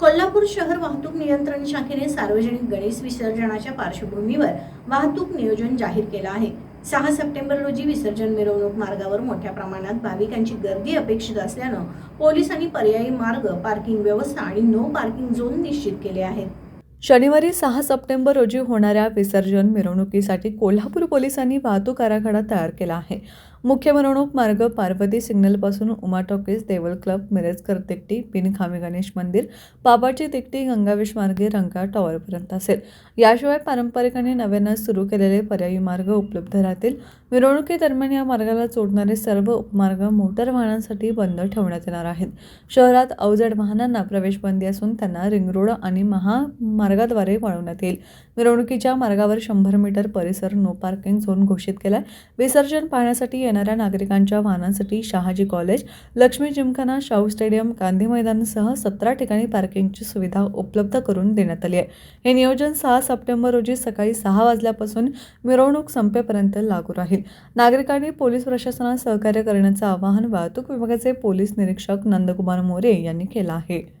कोल्हापूर शहर वाहतूक नियंत्रण शाखेने सार्वजनिक गणेश विसर्जनाच्या पार्श्वभूमीवर वाहतूक नियोजन जाहीर केलं आहे. सहा सप्टेंबर रोजी विसर्जन मिरवणूक मार्गावर मोठ्या प्रमाणात भाविकांची गर्दी अपेक्षित असल्यानं पोलिसांनी पर्यायी मार्ग पार्किंग व्यवस्था आणि नो पार्किंग झोन निश्चित केले आहेत. शनिवारी सहा सप्टेंबर रोजी होणाऱ्या विसर्जन मिरवणुकीसाठी कोल्हापूर पोलिसांनी वाहतूक आराखडा तयार केला आहे. मुख्य मिरवणूक मार्ग पार्वती सिग्नलपासून उमा टॉकीज देवल क्लब मिरजकर तिकटी बिनखामी गणेश मंदिर बाबाची तिकटी गंगावेश मार्गे रंगा टॉवरपर्यंत असेल. याशिवाय पारंपरिक आणि नव्यानं सुरू केलेले पर्यायी मार्ग उपलब्ध राहतील. मिरवणुकीदरम्यान या मार्गाला जोडणारे सर्व उपमार्ग मोटर वाहनांसाठी बंद ठेवण्यात येणार आहेत. शहरात अवजड वाहनांना प्रवेश बंदी असून त्यांना रिंग रोड आणि महामार्गाद्वारे वळवण्यात येईल. मिरवणुकीच्या मार्गावर शंभर मीटर परिसर नो पार्किंग झोन घोषित केला विसर्जन पाहण्यासाठी येणाऱ्या नागरिकांच्या वाहनांसाठी Shahaji college Lakshmi gymkhana Shahu stadium Gandhi मैदानसह सतरा ठिकाणी पार्किंगची सुविधा उपलब्ध करून देण्यात आली आहे. हे नियोजन सहा सप्टेंबर रोजी सकाळी सहा वाजल्यापासून मिरवणूक संपेपर्यंत लागू राहील. नागरिकांनी पोलीस प्रशासनास सहकार्य करण्याचं आवाहन वाहतूक विभागाचे पोलीस निरीक्षक नंदकुमार मोरे यांनी केलं आहे.